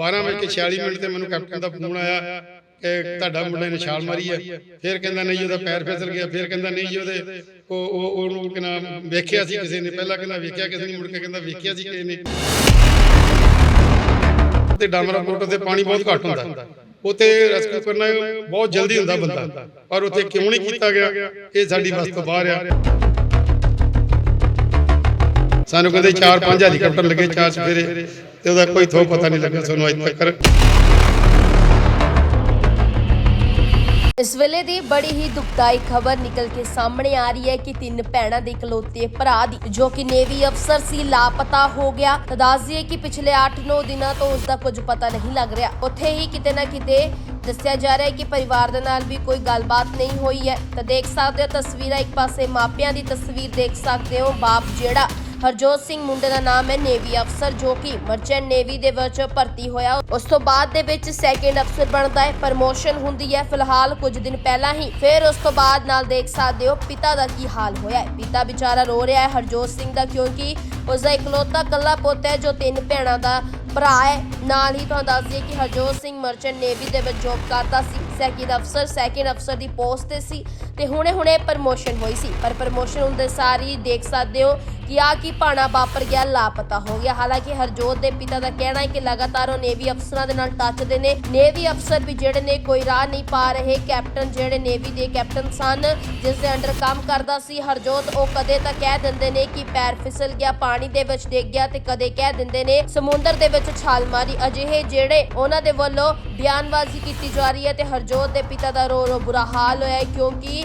12 ਵਜੇ 46 ਮਿੰਟ ਤੇ ਮੈਨੂੰ ਕੈਪਟਨ ਦਾ ਫੋਨ ਆਇਆ ਕਿ ਤੁਹਾਡਾ ਮੁੰਡੇ ਨੇ ਛਾਲ ਮਾਰੀ ਹੈ ਫਿਰ ਕਹਿੰਦਾ ਨਹੀਂ ਉਹਦਾ ਪੈਰ ਫਿਸਲ ਗਿਆ ਫਿਰ ਕਹਿੰਦਾ ਨਹੀਂ ਜੀ ਉਹਦੇ। ਉਹ ਉਹ ਉਹਨੂੰ ਕਿ ਨਾਮ ਵੇਖਿਆ ਸੀ ਕਿਸੇ ਨੇ ਪਹਿਲਾਂ ਕਹਿੰਦਾ ਵੇਖਿਆ ਕਿਸੇ ਨੇ ਮੁੜ ਕੇ ਕਹਿੰਦਾ ਵੇਖਿਆ ਸੀ ਕਿਸੇ ਨੇ। ਤੇ ਡਾਮਰਾ ਪੋਰਟ ਤੇ ਪਾਣੀ ਬਹੁਤ ਘੱਟ ਹੁੰਦਾ। ਉੱਥੇ ਰੈਸਕਿਊ ਕਰਨਾ ਬਹੁਤ ਜਲਦੀ ਹੁੰਦਾ ਬੰਦਾ। ਪਰ ਉੱਥੇ ਕਿਉਂ ਨਹੀਂ ਕੀਤਾ ਗਿਆ? ਇਹ ਸਾਡੀ ਬਸ ਤੋਂ ਬਾਹਰ ਆ। ਸਾਨੂੰ ਕਹਿੰਦੇ 4-5 ਹੈਲੀਕਾਪਟਰ ਲੱਗੇ ਚਾਰ ਸਵੇਰੇ, ਤੇ ਉਹਦਾ ਕੋਈ ਥੋ ਪਤਾ ਨਹੀਂ ਲੱਗਾ ਸਾਨੂੰ ਅੱਜ ਤੱਕ। ਇਸ ਵੇਲੇ ਦੀ ਬੜੀ ਹੀ ਦੁਖਦਾਈ ਖਬਰ ਨਿਕਲ ਕੇ ਸਾਹਮਣੇ ਆ ਰਹੀ ਹੈ ਕਿ ਤਿੰਨ ਭੈਣਾਂ ਦੇ ਇਕਲੌਤੇ ਭਰਾ ਦੀ, ਜੋ ਕਿ ਨੇਵੀ ਅਫਸਰ ਸੀ, ਲਾਪਤਾ ਹੋ ਗਿਆ। ਤਾਂ ਦੱਸ ਦਈਏ ਕਿ ਪਿਛਲੇ 8-9 ਦਿਨਾਂ ਤੋਂ ਉਸ ਦਾ ਕੁਝ ਪਤਾ ਨਹੀਂ ਲੱਗ ਰਿਹਾ। ਉੱਥੇ ਹੀ ਕਿਤੇ ਨਾ ਕਿਤੇ ਦੱਸਿਆ ਜਾ ਰਿਹਾ ਹੈ ਕਿ ਪਰਿਵਾਰ ਦੇ ਨਾਲ ਵੀ ਕੋਈ ਗੱਲਬਾਤ ਨਹੀਂ ਹੋਈ ਹੈ। ਤਾਂ ਦੇਖ ਸਕਦੇ ਹੋ ਤਸਵੀਰਾਂ, ਇੱਕ ਪਾਸੇ ਮਾਪਿਆਂ ਦੀ ਤਸਵੀਰ ਦੇਖ ਸਕਦੇ ਹੋ। ਬਾਪ ਜਿਹੜਾ ਹਰਜੋਤ ਸਿੰਘ ਮੁੰਡੇ ਦਾ ਨਾਮ ਹੈ ਨੇਵੀ ਅਫਸਰ, ਜੋ ਕਿ ਮਰਚੈਂਟ ਨੇਵੀ ਦੇ ਵਿੱਚ ਭਰਤੀ ਹੋਇਆ। ਉਸ ਤੋਂ ਬਾਅਦ ਦੇ ਵਿੱਚ ਸੈਕੰਡ ਅਫਸਰ ਬਣਦਾ ਹੈ। ਪ੍ਰਮੋਸ਼ਨ ਹੁੰਦੀ ਹੈ ਫਿਲਹਾਲ ਕੁਝ ਦਿਨ ਪਹਿਲਾਂ ਹੀ। ਫਿਰ ਉਸ ਤੋਂ ਬਾਅਦ ਨਾਲ ਦੇਖ ਸਕਦੇ ਹੋ ਪਿਤਾ ਦਾ ਕੀ ਹਾਲ ਹੋਇਆ ਹੈ। ਪਿਤਾ ਵਿਚਾਰਾ ਰੋ ਰਿਹਾ ਹੈ ਹਰਜੋਤ ਸਿੰਘ ਦਾ, ਕਿਉਂਕਿ ਉਸ ਦਾ ਇਕਲੌਤਾ ਕੱਲਾ ਪੁੱਤ ਹੈ, ਜੋ ਤਿੰਨ ਭੈਣਾਂ ਦਾ ਭਰਾ ਹੈ। ਨਾਲ ਹੀ ਤੁਹਾਨੂੰ ਦੱਸ ਦਈਏ ਕਿ ਹਰਜੋਤ ਸਿੰਘ ਮਰਚੈਂਟ ਨੇਵੀ ਦੇ ਵਿੱਚ ਜੌਬ ਕਰਦਾ ਸੀ। ਸੈਕਿੰਡ ਅਫਸਰ ਸੈਕਿੰਡ ਅਫਸਰ ਦੀ ਪੋਸਟ ਤੇ ਸੀ। ਤੇ ਹੁਣੇ ਹੁਣੇ ਪ੍ਰਮੋਸ਼ਨ ਹੋਈ ਸੀ। ਪਰ ਪ੍ਰਮੋਸ਼ਨ ਹੁੰਦੇ ਸਾਰੀ ਦੇਖ ਸਕਦੇ ਹੋ ਕਿ ਆ ਕੀ ਪਾਣਾ ਵਾਪਰ ਗਿਆ, ਲਾਪਤਾ ਹੋ ਗਿਆ। ਹਾਲਾਂਕਿ ਹਰਜੋਤ ਦੇ ਪਿਤਾ ਦਾ ਕਹਿਣਾ ਹੈ ਕਿ ਲਗਾਤਾਰ ਉਹ ਨੇਵੀ ਅਫਸਰਾਂ ਦੇ ਨਾਲ ਟੱਚ ਦੇ ਨੇ। ਨੇਵੀ ਅਫਸਰ ਵੀ ਜਿਹੜੇ ਨੇ ਕੋਈ ਰਾਹ ਨਹੀਂ ਪਾ ਰਹੇ। ਕੈਪਟਨ ਜਿਹੜੇ ਨੇਵੀ ਦੇ ਕੈਪਟਨ ਸਨ, ਜਿਸ ਦੇ ਅੰਡਰ ਕੰਮ ਕਰਦਾ ਸੀ, ਹਰਜੋਤ ਉਹ ਕਦੇ ਤਾਂ ਕਹਿ ਦਿੰਦੇ ਨੇ ਕਿ ਪੈਰ ਫਿਸਲ ਗਿਆ, ਪਾਣੀ ਦੇ ਵਿੱਚ ਡਿੱਗ ਗਿਆ ਤੇ ਕਦੇ ਕਹਿ ਦਿੰਦੇ ਨੇ ਸਮੁੰਦਰ ਦੇ ਵਿੱਚ ਛਾਲ ਮਾਰੀ। ਅਜਿਹੇ ਜਿਹੜੇ ਉਹਨਾਂ ਦੇ ਵੱਲੋਂ ਬਿਆਨਬਾਜ਼ੀ ਕੀਤੀ ਜਾ ਰਹੀ ਹੈ ਤੇ ਹਰਜੋਤ ਦੇ ਪਿਤਾ ਦਾ ਰੋ ਰੋ ਬੁਰਾ ਹਾਲ ਹੋਇਆ ਕਿਉਂਕਿ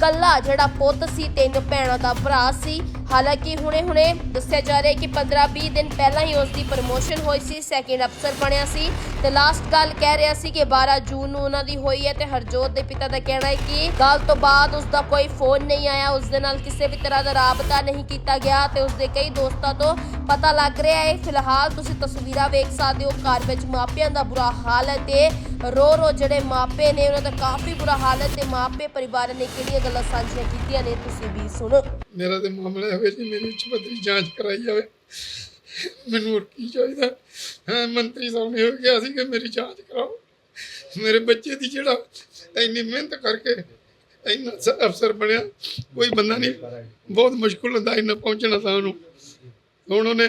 ਕੱਲਾ ਜਿਹੜਾ ਪੁੱਤ ਸੀ, ਤਿੰਨ ਭੈਣਾਂ ਦਾ ਭਰਾ ਸੀ। ਹਾਲਾਂਕਿ ਹੁਣੇ-ਹੁਣੇ ਦੱਸਿਆ ਜਾ ਰਿਹਾ ਹੈ ਕਿ 15-20 ਦਿਨ ਪਹਿਲਾਂ ਹੀ ਉਸ ਦੀ ਪ੍ਰਮੋਸ਼ਨ ਹੋਈ ਸੀ ਸੈਕਿੰਡ ਅਫਸਰ ਬਣਿਆ ਸੀ ਤੇ ਲਾਸਟ ਗੱਲ ਕਹਿ ਰਿਹਾ ਸੀ ਕਿ 12 ਜੂਨ ਨੂੰ ਉਹਨਾਂ ਦੀ ਹੋਈ ਹੈ ਤੇ ਹਰਜੋਤ ਦੇ ਪਿਤਾ ਦਾ ਕਹਿਣਾ ਹੈ ਕਿ ਗੱਲ ਤੋਂ ਬਾਅਦ ਉਸ ਦਾ ਕੋਈ ਫੋਨ ਨਹੀਂ ਆਇਆ। ਉਸ ਦੇ ਨਾਲ ਕਿਸੇ ਵੀ ਤਰ੍ਹਾਂ ਦਾ ਰਾਬਤਾ ਨਹੀਂ ਕੀਤਾ ਗਿਆ ਤੇ ਉਸ ਦੇ ਕਈ ਦੋਸਤਾਂ ਤੋਂ ਪਤਾ ਲੱਗ ਰਿਹਾ ਹੈ। ਫਿਲਹਾਲ ਤੁਸੀਂ ਤਸਵੀਰਾਂ ਵੇਖ ਸਕਦੇ ਹੋ, ਘਰ ਵਿੱਚ ਮਾਪਿਆਂ ਦਾ ਬੁਰਾ ਹਾਲ ਹੈ ਤੇ ਰੋ ਰੋ ਜਿਹੜੇ ਮਾਪੇ ਨੇ, ਉਹਨਾਂ ਦਾ ਕਾਫੀ ਬੁਰਾ ਹਾਲ ਹੈ ਤੇ ਮਾਪੇ ਪਰਿਵਾਰ ਨੇ ਕਿਹੜੀਆਂ ਗੱਲਾਂ ਸਾਂਝੀਆਂ ਕੀਤੀਆਂ ਨੇ, ਤੁਸੀਂ ਵੀ ਸੁਣੋ। ਮੇਰਾ ਤੇ ਮਾਮਲਾ ਹੋਵੇ ਜੀ, ਮੇਰੀ ਉੱਚ ਜਾਂਚ ਕਰਾਈ ਜਾਵੇ। ਮੈਨੂੰ ਹੋਰ ਕੀ ਚਾਹੀਦਾ? ਹਾਂ, ਮੰਤਰੀ ਸਾਹਿਬ ਨੇ ਹੋ ਗਿਆ ਸੀ ਕਿ ਮੇਰੀ ਜਾਂਚ ਕਰਾਓ। ਮੇਰੇ ਬੱਚੇ ਦੀ ਜਿਹੜਾ ਇੰਨੀ ਮਿਹਨਤ ਕਰਕੇ ਇੰਨਾ ਅਫਸਰ ਬਣਿਆ, ਕੋਈ ਬੰਦਾ ਨਹੀਂ। ਬਹੁਤ ਮੁਸ਼ਕਲ ਹੁੰਦਾ ਇੰਨਾ ਪਹੁੰਚਣਾ ਤਾਂ ਉਹਨੂੰ। ਹੁਣ ਉਹਨੇ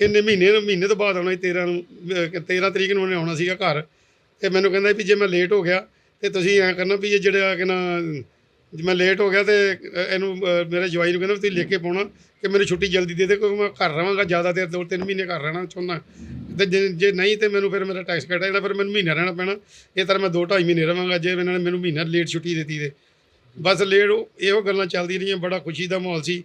ਇਹਨੇ ਮਹੀਨੇ ਨੂੰ ਮਹੀਨੇ ਤੋਂ ਬਾਅਦ ਆਉਣਾ ਸੀ 13 ਨੂੰ, ਅਹ 13 ਤਰੀਕ ਨੂੰ ਉਹਨੇ ਆਉਣਾ ਸੀਗਾ ਘਰ। ਤੇ ਮੈਨੂੰ ਕਹਿੰਦਾ ਵੀ ਜੇ ਮੈਂ ਲੇਟ ਹੋ ਗਿਆ, ਤੇ ਤੁਸੀਂ ਐਂ ਕਰਨਾ ਵੀ ਇਹ ਜਿਹੜਾ ਕਿ ਨਾ, ਜੇ ਮੈਂ ਲੇਟ ਹੋ ਗਿਆ ਤੇ ਇਹਨੂੰ, ਅਹ ਮੇਰੇ ਜਵਾਈ ਨੂੰ ਕਹਿੰਦਾ ਵੀ ਤੁਸੀਂ ਲਿਖ ਕੇ ਪਾਉਣਾ ਕਿ ਮੈਨੂੰ ਛੁੱਟੀ ਜਲਦੀ ਦੇ ਦੇ, ਕਿਉਂਕਿ ਮੈਂ ਘਰ ਰਵਾਂਗਾ ਜ਼ਿਆਦਾ ਦੇਰ ਦੋ, ਤਿੰਨ ਮਹੀਨੇ ਘਰ ਰਹਿਣਾ ਚਾਹੁੰਦਾ। ਤੇ ਜੇ ਜੇ ਨਹੀਂ ਤੇ ਮੈਨੂੰ ਫਿਰ ਮੇਰਾ ਟੈਕਸ ਕੱਟਿਆ ਜਿਹੜਾ, ਫਿਰ ਮੈਨੂੰ ਮਹੀਨਾ ਰਹਿਣਾ ਪੈਣਾ। ਇਹ ਤਾਂ ਮੈਂ ਦੋ ਢਾਈ ਮਹੀਨੇ ਰਵਾਂਗਾ ਜੇ ਇਹਨਾਂ ਨੇ ਮੈਨੂੰ ਮਹੀਨਾ ਲੇਟ ਛੁੱਟੀ ਦਿੱਤੀ ਤੇ। ਬਸ ਲੇਟ ਉਹ, ਇਹੋ ਗੱਲਾਂ ਚੱਲਦੀਆਂ ਰਹੀਆਂ, ਬੜਾ ਖੁਸ਼ੀ ਦਾ ਮਾਹੌਲ ਸੀ।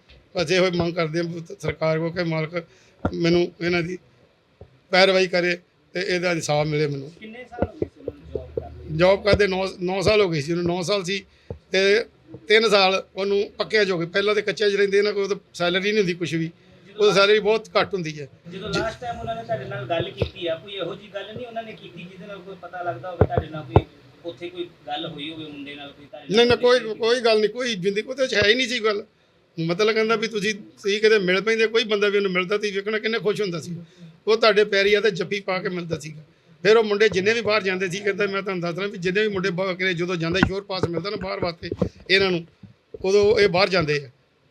ਬਸ ਇਹੋ ਹੀ ਮੰਗ ਕਰਦੇ ਹਾਂ ਸਰਕਾਰ ਕੋ ਕਿ ਮਾਲਕ ਮੈਨੂੰ ਇਹਨਾਂ ਦੀ ਪੈਰਵਾਈ ਕਰੇ ਤੇ ਇਹਦਾ ਇਨਸਾਫ ਮਿਲੇ ਮੈਨੂੰ। ਕਿੰਨੇ ਸਾਲ ਹੋ ਗਏ ਸੀ ਉਹਨਾਂ ਨੂੰ ਜੌਬ ਕਰਦੇ ਜੌਬ ਕਰਦੇ 9 9 ਸਾਲ ਹੋ ਗਏ ਸੀ ਉਹਨੂੰ 9 ਸਾਲ ਸੀ ਤੇ 3 ਸਾਲ ਉਹਨੂੰ ਪੱਕਿਆ ਜੋ ਗਏ। ਪਹਿਲਾਂ ਤੇ ਕੱਚੇ 'ਚ ਰਹਿੰਦੇ ਇਹਨਾਂ ਕੋਲ ਤਾਂ ਸੈਲਰੀ ਨਹੀਂ ਹੁੰਦੀ ਕੁਝ ਵੀ। ਉਹ ਸੈਲਰੀ ਬਹੁਤ ਘੱਟ ਹੁੰਦੀ ਹੈ। ਜਦੋਂ ਲਾਸਟ ਟਾਈਮ ਉਹਨਾਂ ਨੇ ਤੁਹਾਡੇ ਨਾਲ ਗੱਲ ਕੀਤੀ ਆ ਕੋਈ ਇਹੋ ਜੀ ਗੱਲ ਨਹੀਂ ਉਹਨਾਂ ਨੇ ਕੀਤੀ ਜਿਹਦੇ ਨਾਲ ਕੋਈ ਪਤਾ ਲੱਗਦਾ ਹੋਵੇ ਤੁਹਾਡੇ ਨਾਲ ਕੋਈ ਉੱਥੇ ਕੋਈ ਗੱਲ ਹੋਈ ਹੋਵੇ ਮੁੰਡੇ ਨਾਲ ਕੋਈ ਤੁਹਾਡੇ ਨਹੀਂ ਨਾ ਨਾਲ ਕੋਈ ਕੋਈ ਗੱਲ ਨਹੀਂ ਕੋਈ ਜ਼ਿੰਦਗੀ ਉਹਦੇ ਚ ਹੈ ਹੀ ਨਹੀਂ ਸੀ ਗੱਲ। ਮਤਲਬ ਕਹਿੰਦਾ ਵੀ ਤੁਸੀਂ ਤੁਸੀਂ ਕਿਤੇ ਮਿਲ ਪੈਂਦੇ, ਕੋਈ ਬੰਦਾ ਵੀ ਉਹਨੂੰ ਮਿਲਦਾ ਸੀ ਵੇਖਣਾ ਕਿੰਨੇ ਖੁਸ਼ ਹੁੰਦਾ ਸੀ। ਉਹ ਤੁਹਾਡੇ ਪੈਰੀ ਆ ਤੇ ਜੱਫੀ ਪਾ ਕੇ ਮਿਲਦਾ ਸੀਗਾ ਫਿਰ ਉਹ ਮੁੰਡੇ ਜਿੰਨੇ ਵੀ ਬਾਹਰ ਜਾਂਦੇ ਸੀ, ਕਹਿੰਦਾ ਮੈਂ ਤੁਹਾਨੂੰ ਦੱਸ ਰਿਹਾ ਵੀ ਜਿੰਨੇ ਵੀ ਮੁੰਡੇ ਬਾਹਰ ਕਿਤੇ ਜਦੋਂ ਜਾਂਦਾ ਸ਼ੋਰ ਪਾਸ ਮਿਲਦਾ ਨਾ ਬਾਹਰ ਵਾਸਤੇ, ਇਹਨਾਂ ਨੂੰ, ਉਦੋਂ ਇਹ ਬਾਹਰ ਜਾਂਦੇ ਆ।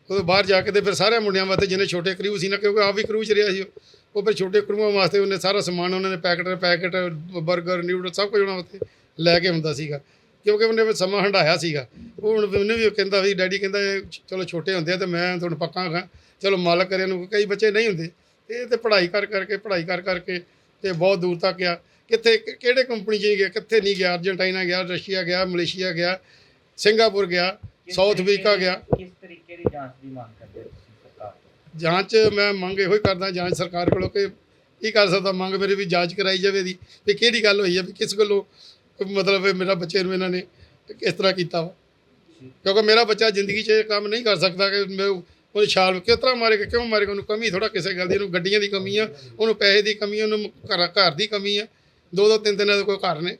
ਉਦੋਂ ਬਾਹਰ ਜਾ ਕੇ ਤੇ ਫਿਰ ਸਾਰੇ ਮੁੰਡਿਆਂ ਵਾਸਤੇ ਜਿਹਨੇ ਛੋਟੇ ਕਰੂ ਸੀ ਨਾ, ਕਿਉਂਕਿ ਆਪ ਵੀ ਕਰੂ ਚ ਰਿਹਾ ਸੀ ਉਹ। ਉਹ ਫਿਰ ਛੋਟੇ ਕਰੂਆਂ ਵਾਸਤੇ ਉਹਨੇ ਸਾਰਾ ਸਮਾਨ, ਉਹਨਾਂ ਨੇ ਪੈਕਟ ਪੈਕਟ 버ਗਰ ਨਿਊਡਲ ਸਭ ਕੁਝ ਉਹਨਾਂ ਵਾਸਤੇ ਲੈ ਕੇ ਹੁੰਦਾ ਸੀਗਾ। ਕਿਉਂਕਿ ਉਹਨੇ ਸਮਾਂ ਹੰਡਾਇਆ ਸੀਗਾ। ਉਹ ਹੁਣ ਉਹਨੇ ਵੀ ਕਹਿੰਦਾ ਵੀ ਡੈਡੀ ਕਹਿੰਦਾ ਚਲੋ ਛੋਟੇ ਹੁੰਦੇ ਆ ਤੇ ਮੈਂ ਤੁਹਾਨੂੰ ਪੱਕਾ ਹਾਂ। ਚਲੋ ਮਾਲਕ ਕਰੇ ਨੂੰ ਕਈ ਬੱਚੇ ਨਹੀਂ ਹੁੰਦੇ। ਇਹ ਤੇ ਪੜ੍ਹਾਈ ਕਰ ਕਰਕੇ ਪੜ੍ਹਾਈ ਕਰ ਕਰਕੇ ਤੇ ਬਹੁਤ ਦੂਰ ਤੱਕ ਗਿਆ। ਕਿੱਥੇ ਕਿਹੜੇ ਕੰਪਨੀ 'ਚ ਗਿਆ ਕਿੱਥੇ ਨਹੀਂ ਗਿਆ ਅਰਜਨਟਾਈਨਾ ਗਿਆ ਰਸ਼ੀਆ ਗਿਆ ਮਲੇਸ਼ੀਆ ਗਿਆ ਸਿੰਗਾਪੁਰ ਗਿਆ ਸਾਊਥ ਅਫਰੀਕਾ ਗਿਆ। ਕਿਸ ਤਰੀਕੇ ਦੀ ਜਾਂਚ ਦੀ ਮੰਗ ਕਰਦੇ ਹੋ ਸਰਕਾਰ ਤੋਂ? ਜਾਂਚ ਮੈਂ ਮੰਗ ਇਹੋ ਹੀ ਕਰਦਾ ਜਾਂਚ ਸਰਕਾਰ ਕੋਲੋਂ ਕਿ ਕੀ ਕਰ ਸਕਦਾ ਮੰਗ ਮੇਰੀ ਵੀ ਜਾਂਚ ਕਰਾਈ ਜਾਵੇ ਦੀ ਵੀ ਕਿਹੜੀ ਗੱਲ ਹੋਈ ਹੈ ਵੀ ਕਿਸ ਗੱਲੋਂ ਮਤਲਬ ਮੇਰਾ ਬੱਚੇ ਨੂੰ ਇਹਨਾਂ ਨੇ ਕਿਸ ਤਰ੍ਹਾਂ ਕੀਤਾ ਵਾ। ਕਿਉਂਕਿ ਮੇਰਾ ਬੱਚਾ ਜ਼ਿੰਦਗੀ 'ਚ ਇਹ ਕੰਮ ਨਹੀਂ ਕਰ ਸਕਦਾ ਕਿ ਮੈਂ ਉਹ ਛਾਲ ਕਿਸ ਤਰ੍ਹਾਂ ਮਾਰੇਗਾ ਕਿਉਂ ਮਾਰੇਗਾ ਉਹਨੂੰ ਕਮੀ ਥੋੜਾ ਕਿਸੇ ਗੱਲ ਦੀ ਉਹਨੂੰ ਗੱਡੀਆਂ ਦੀ ਕਮੀ ਆ ਉਹਨੂੰ ਪੈਸੇ ਦੀ ਕਮੀ ਉਹਨੂੰ ਘਰ ਘਰ ਦੀ ਕਮੀ ਆ। ਦੋ ਦੋ ਤਿੰਨ ਤਿੰਨ ਕੋਈ ਘਰ ਨੇ।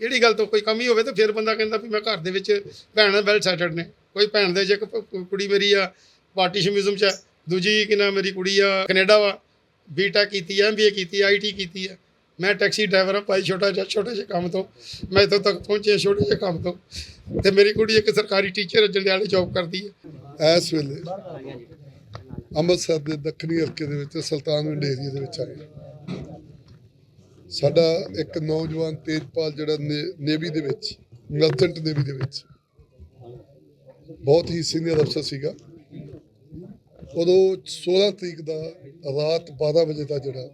ਕਿਹੜੀ ਗੱਲ ਤੋਂ ਕੋਈ ਕਮੀ ਹੋਵੇ ਤਾਂ ਫਿਰ ਬੰਦਾ ਕਹਿੰਦਾ ਵੀ ਮੈਂ ਘਰ ਦੇ ਵਿੱਚ ਭੈਣ ਵੈਲ ਸੈਟਲਡ ਨੇ। ਕੋਈ ਭੈਣ ਦੇ ਜੇ ਇੱਕ ਕੁੜੀ ਮੇਰੀ ਆ ਪਾਰਟੀਸ਼ਨਿਜ਼ਮ ਚ ਆ, ਦੂਜੀ ਕਿ ਨਾ ਮੇਰੀ ਕੁੜੀ ਆ ਕੈਨੇਡਾ ਵਾ ਬੀਟੈਕ ਕੀਤੀ ਆ ਐਮਬੀਏ ਕੀਤੀ ਆ ਆਈਟੀ ਕੀਤੀ ਆ। ਮੈਂ ਟੈਕਸੀ ਡਰਾਈਵਰ ਆ ਭਾਈ ਛੋਟਾ ਜਿਹਾ, ਛੋਟੇ ਜਿਹੇ ਕੰਮ ਤੋਂ। ਮੈਂ ਇੱਥੋਂ ਤੱਕ ਪਹੁੰਚਿਆ ਛੋਟੇ ਜਿਹੇ ਕੰਮ ਤੋਂ। ਤੇ ਮੇਰੀ ਕੁੜੀ ਇੱਕ ਸਰਕਾਰੀ ਟੀਚਰ ਜੰਡਿਆਲੇ ਜੌਬ ਕਰਦੀ ਹੈ ਇਸ ਵੇਲੇ ਅੰਮ੍ਰਿਤਸਰ ਦੇ ਦੱਖਣੀ ਹਲਕੇ ਦੇ ਵਿੱਚ, ਸੁਲਤਾਨਵਿੰਡ ਏਰੀਆ ਦੇ ਵਿੱਚ ਆਏ। ਸਾਡਾ ਇੱਕ ਨੌਜਵਾਨ ਤੇਜਪਾਲ ਜਿਹੜਾ ਨੇਵੀ ਦੇ ਵਿੱਚ ਮਰਚੈਂਟ ਨੇਵੀ ਦੇ ਵਿੱਚ, ਬਹੁਤ ਹੀ ਸੀਨੀਅਰ ਅਫਸਰ ਸੀਗਾ। ਉਦੋਂ 16 ਤਰੀਕ ਦਾ ਰਾਤ 12 ਵਜੇ ਦਾ ਜਿਹੜਾ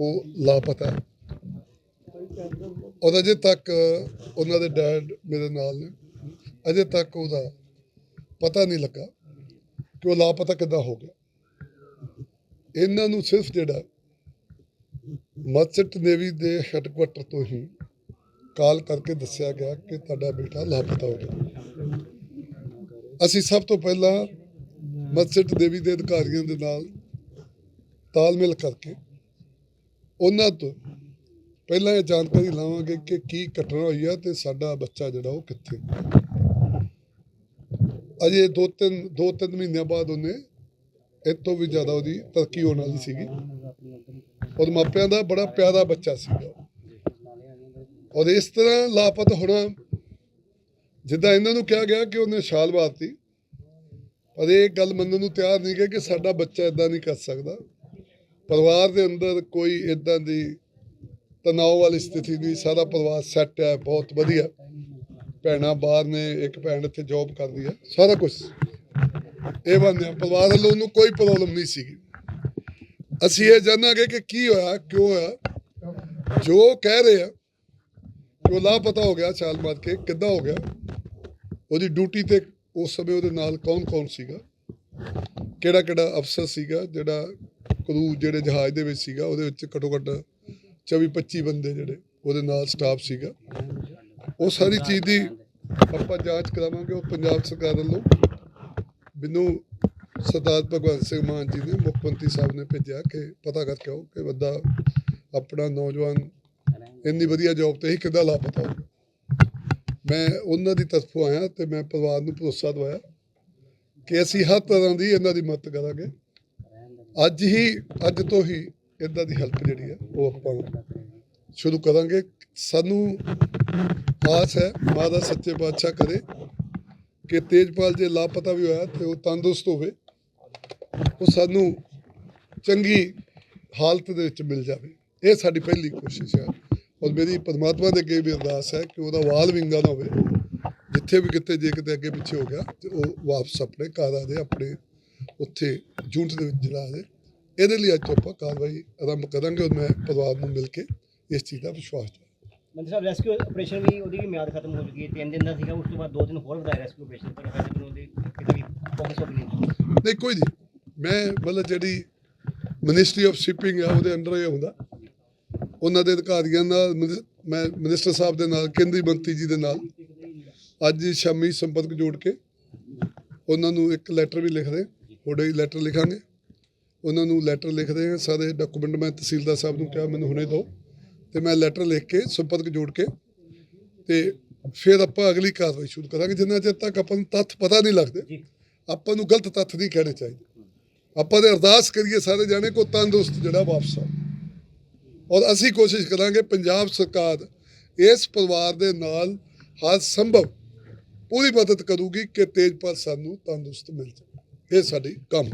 ਉਹ ਲਾਪਤਾ। ਹੈ ਔਰ ਅਜੇ ਤੱਕ ਉਹਨਾਂ ਦੇ ਡੈਡ ਮੇਰੇ ਨਾਲ ਨੇ। ਅਜੇ ਤੱਕ ਉਹਦਾ ਪਤਾ ਨਹੀਂ ਲੱਗਾ ਕਿ ਉਹ ਲਾਪਤਾ ਕਿੱਦਾਂ ਹੋ ਗਿਆ। ਇਹਨਾਂ ਨੂੰ ਸਿਰਫ ਜਿਹੜਾ ਮਰਚੈਂਟ ਨੇਵੀ ਦੇ ਹੈੱਡਕੁਆਟਰ ਤੋਂ ਹੀ ਕਾਲ ਕਰਕੇ ਦੱਸਿਆ ਗਿਆ ਕਿ ਤੁਹਾਡਾ ਬੇਟਾ ਲਾਪਤਾ ਹੋ ਗਿਆ। ਅਸੀਂ ਸਭ ਤੋਂ ਪਹਿਲਾਂ ਮਰਚੈਂਟ ਨੇਵੀ ਦੇ ਅਧਿਕਾਰੀਆਂ ਦੇ ਨਾਲ ਤਾਲਮੇਲ ਕਰਕੇ ਉਹਨਾਂ ਤੋਂ ਪਹਿਲਾਂ ਇਹ ਜਾਣਕਾਰੀ ਲਾਵਾਂਗੇ ਕਿ ਕੀ ਘਟਨਾ ਹੋਈ ਆ ਤੇ ਸਾਡਾ ਬੱਚਾ ਜਿਹੜਾ ਉਹ ਕਿੱਥੇ ਅਜੇ ਦੋ ਤਿੰਨ ਦੋ ਤਿੰਨ ਮਹੀਨਿਆਂ ਬਾਅਦ ਉਹਨੇ ਇਹ ਤੋਂ ਵੀ ਜ਼ਿਆਦਾ ਉਹਦੀ ਤਰੱਕੀ ਹੋਣ ਵਾਲੀ ਸੀਗੀ। ਉਹਦੇ ਮਾਪਿਆਂ ਦਾ ਬੜਾ ਪਿਆਰਾ ਬੱਚਾ ਸੀਗਾ ਔਰ ਇਸ ਤਰ੍ਹਾਂ ਲਾਪਤ ਹੋਣਾ, ਜਿੱਦਾਂ ਇਹਨਾਂ ਨੂੰ ਕਿਹਾ ਗਿਆ ਕਿ ਉਹਨੇ ਛਾਲ ਮਾਰਤੀ, ਪਰ ਇਹ ਗੱਲ ਮੰਨਣ ਨੂੰ ਤਿਆਰ ਨਹੀਂ ਗਏ ਕਿ ਸਾਡਾ ਬੱਚਾ ਇਦਾਂ ਨਹੀਂ ਕਰ ਸਕਦਾ। ਪਰਿਵਾਰ ਦੇ ਅੰਦਰ ਕੋਈ ਇਦਾਂ ਦੀ ਤਣਾਅ ਵਾਲੀ ਸਥਿਤੀ ਨਹੀਂ, ਸਾਰਾ ਪਰਿਵਾਰ ਸੈੱਟ ਹੈ, ਬਹੁਤ ਵਧੀਆ। ਭੈਣਾਂ ਬਾਹਰ ਨੇ, ਇੱਕ ਭੈਣ ਇੱਥੇ ਜੌਬ ਕਰਦੀ ਹੈ, ਸਾਰਾ ਕੁਝ ਇਹ ਬੰਦਿਆ ਪਰਿਵਾਰ ਵੱਲੋਂ ਉਹਨੂੰ ਕੋਈ ਪ੍ਰੋਬਲਮ ਨਹੀਂ ਸੀਗੀ। ਅਸੀਂ ਇਹ ਜਾਣਾਂਗੇ ਕਿ ਕੀ ਹੋਇਆ, ਕਿਉਂ ਹੋਇਆ। ਜੋ ਕਹਿ ਰਹੇ ਆ, ਜੋ ਲਾਪਤਾ ਹੋ ਗਿਆ, ਛਾਲ ਮਾਰ ਕੇ, ਕਿੱਦਾਂ ਹੋ ਗਿਆ, ਉਹਦੀ ਡਿਊਟੀ ਤੇ ਉਸ ਸਮੇਂ ਉਹਦੇ ਨਾਲ ਕੌਣ ਕੌਣ ਸੀਗਾ ਕਿਹੜਾ ਕਿਹੜਾ ਅਫਸਰ ਸੀਗਾ, ਜਿਹੜਾ ਕਰੂ ਜਿਹੜੇ ਜਹਾਜ਼ ਦੇ ਵਿੱਚ ਸੀਗਾ, ਉਹਦੇ ਵਿੱਚ ਘੱਟੋ ਘੱਟ 24 25 ਬੰਦੇ ਜਿਹੜੇ, ਉਹਦੇ ਨਾਲ ਸਟਾਫ ਸੀਗਾ। ਉਹ ਸਾਰੀ ਚੀਜ਼ ਦੀ ਆਪਾਂ ਜਾਂਚ ਕਰਾਵਾਂਗੇ, ਉਹ ਪੰਜਾਬ ਸਰਕਾਰ ਵੱਲੋਂ। ਮੈਨੂੰ ਸਰਦਾਰ ਭਗਵੰਤ ਸਿੰਘ ਮਾਨ ਜੀ ਨੇ, ਮੁੱਖ ਮੰਤਰੀ ਸਾਹਿਬ ਨੇ ਭੇਜਿਆ ਕਿ ਪਤਾ ਕਰਕੇ ਆਓ ਕਿ ਬੰਦਾ ਆਪਣਾ ਨੌਜਵਾਨ ਇੰਨੀ ਵਧੀਆ ਜੌਬ ਤੇ ਹੀ ਕਿੱਦਾਂ ਲਾਪਤਾ ਹੋ ਮੈਂ ਉਹਨਾਂ ਦੀ ਤਰਫੋਂ ਆਇਆ ਤੇ ਮੈਂ ਪਰਿਵਾਰ ਨੂੰ ਭਰੋਸਾ ਦਵਾਇਆ ਕਿ ਅਸੀਂ ਹਰ ਤਰ੍ਹਾਂ ਦੀ ਇਹਨਾਂ ਦੀ ਮਦਦ ਕਰਾਂਗੇ। ਅੱਜ ਹੀ, ਅੱਜ ਤੋਂ ਹੀ ਇਦਾਂ ਦੀ ਹੈਲਪ ਜਿਹੜੀ ਹੈ, ਉਹ ਆਪਾਂ ਸ਼ੁਰੂ ਕਰਾਂਗੇ। ਸਾਨੂੰ ਆਸ ਹੈ ਮਾਦਾ ਸੱਚੇ ਬਾਦਸ਼ਾਹ ਕਰੇ ਕਿ ਤੇਜਪਾਲ ਜੇ ਲਾਪਤਾ ਵੀ ਹੋਇਆ ਤੇ ਉਹ ਤੰਦਰੁਸਤ ਹੋਵੇ, ਉਹ ਸਾਨੂੰ ਚੰਗੀ ਹਾਲਤ ਦੇ ਵਿੱਚ ਮਿਲ ਜਾਵੇ। ਇਹ ਸਾਡੀ ਪਹਿਲੀ ਕੋਸ਼ਿਸ਼ ਹੈ ਔਰ ਮੇਰੀ ਪਰਮਾਤਮਾ ਦੇ ਅੱਗੇ ਵੀ ਅਰਦਾਸ ਹੈ ਕਿ ਉਹਦਾ ਵਾਲ ਵਿੰਗਾ ਨਾ ਹੋਵੇ। ਜਿੱਥੇ ਵੀ ਕਿਤੇ, ਜੇ ਕਿਤੇ ਅੱਗੇ ਪਿੱਛੇ ਹੋ ਗਿਆ, ਤੇ ਉਹ ਵਾਪਸ ਆਪਣੇ ਘਰ ਆ ਜਾਏ, ਆਪਣੇ ਉੱਥੇ ਜੂਨਟ ਦੇ ਵਿੱਚ ਜਲਾ ਦੇ। ਇਹਦੇ ਲਈ ਅੱਜ ਆਪਾਂ ਕਾਰਵਾਈ ਆਰੰਭ ਕਰਾਂਗੇ ਔਰ ਮੈਂ ਪਰਿਵਾਰ ਨੂੰ ਮਿਲ ਕੇ ਇਸ ਚੀਜ਼ ਦਾ ਵਿਸ਼ਵਾਸ ਮੰਤਰੀ ਸਾਹਿਬ ਰੈਸਕਿਊ ਆਪਰੇਸ਼ਨ ਵੀ ਉਹਦੀ ਵੀ ਮਿਆਦ ਖਤਮ ਹੋ ਚੁੱਕੀ ਹੈ। ਤਿੰਨ ਦਿਨ ਦਾ ਸੀਗਾ ਉਸ ਤੋਂ ਬਾਅਦ ਦੋ ਦਿਨ ਹੋਰ ਵਧਾਇਆ ਰੈਸਕਿਊ ਆਪਰੇਸ਼ਨ ਪਰ ਹਜੇ ਤੱਕ ਉਹਦੀ ਕਿਤੇ ਵੀ ਫੋਕਸ ਹੋ ਨਹੀਂ। ਨਹੀਂ ਕੋਈ ਨਹੀਂ। ਮੈਂ ਮਤਲਬ ਜਿਹੜੀ ਮਿਨਿਸਟਰੀ ਆਫ ਸ਼ਿਪਿੰਗ ਆ ਉਹਦੇ ਅੰਡਰ ਇਹ ਹੁੰਦਾ ਉਹਨਾਂ ਦੇ ਅਧਿਕਾਰੀਆਂ ਨਾਲ ਮੈਂ ਮਿਨਿਸਟਰ ਸਾਹਿਬ ਦੇ ਨਾਲ ਕੇਂਦਰੀ ਮੰਤਰੀ ਜੀ ਦੇ ਨਾਲ ਅੱਜ ਸ਼ਾਮੀ ਸੰਪਰਕ ਜੋੜ ਕੇ ਉਹਨਾਂ ਨੂੰ ਇੱਕ ਲੈਟਰ ਵੀ ਲਿਖਦੇ ਹੀ ਲੈਟਰ ਲਿਖਾਂਗੇ। ਉਹਨਾਂ ਨੂੰ ਲੈਟਰ ਲਿਖਦੇ ਹਾਂ ਸਾਰੇ ਡਾਕੂਮੈਂਟ ਮੈਂ ਤਹਿਸੀਲਦਾਰ ਸਾਹਿਬ ਨੂੰ ਕਿਹਾ ਮੈਨੂੰ ਹੁਣੇ ਦਿਓ। ਤੇ ਮੈਂ ਲੈਟਰ ਲਿਖ ਕੇ ਸੰਪਰਕ ਜੋੜ ਕੇ ਤੇ ਫਿਰ ਆਪਾਂ ਅਗਲੀ ਕਾਰਵਾਈ ਸ਼ੁਰੂ ਕਰਾਂਗੇ। ਜਿੰਨਾ ਚਿਰ ਤੱਕ ਆਪਾਂ ਨੂੰ ਤੱਥ ਪਤਾ ਨਹੀਂ ਲੱਗਦੇ ਆਪਾਂ ਨੂੰ ਗਲਤ ਤੱਥ ਨਹੀਂ ਕਹਿਣੇ ਚਾਹੀਦੇ। ਆਪਾਂ ਦੇ ਅਰਦਾਸ ਕਰੀਏ ਸਾਰੇ ਜਾਣੇ ਕੋ ਤੰਦਰੁਸਤ ਜਿਹੜਾ ਵਾਪਸ ਆ ਔਰ ਅਸੀਂ ਕੋਸ਼ਿਸ਼ ਕਰਾਂਗੇ ਪੰਜਾਬ ਸਰਕਾਰ ਇਸ ਪਰਿਵਾਰ ਦੇ ਨਾਲ ਹਰ ਸੰਭਵ ਪੂਰੀ ਮਦਦ ਕਰੂਗੀ ਕਿ ਤੇਜਪਾਲ ਸਾਨੂੰ ਤੰਦਰੁਸਤ ਮਿਲ ਜਾਵੇ। ਇਹ ਸਾਡੀ ਕੰਮ।